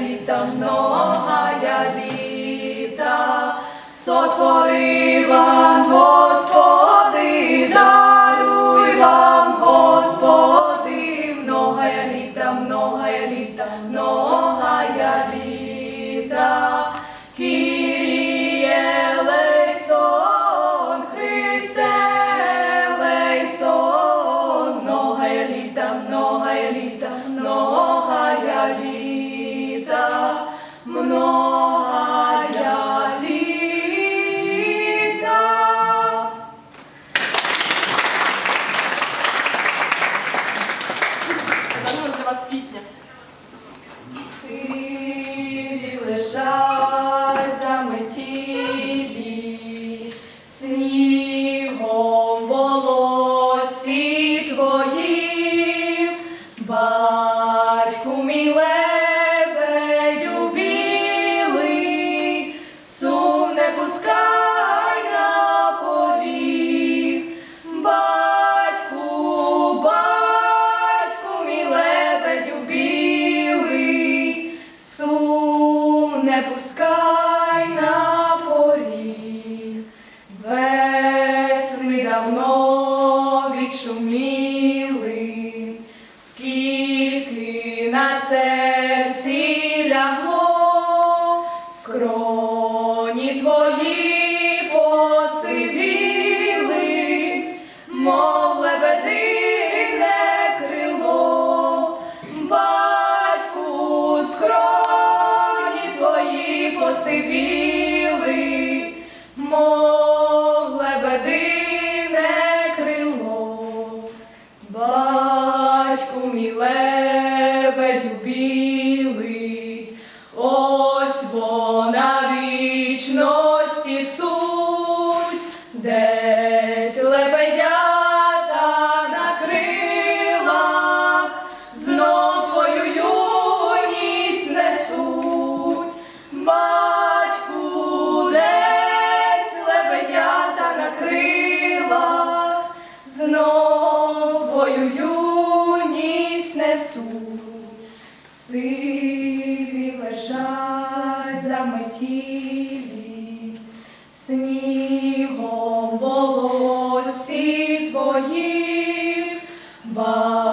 літа, многая літа сотворила. шуміли, скільки на серці лягло, скроні твої посивіли, мов лебедине крило, батьку скроні твої посивіли. humilé. Bye.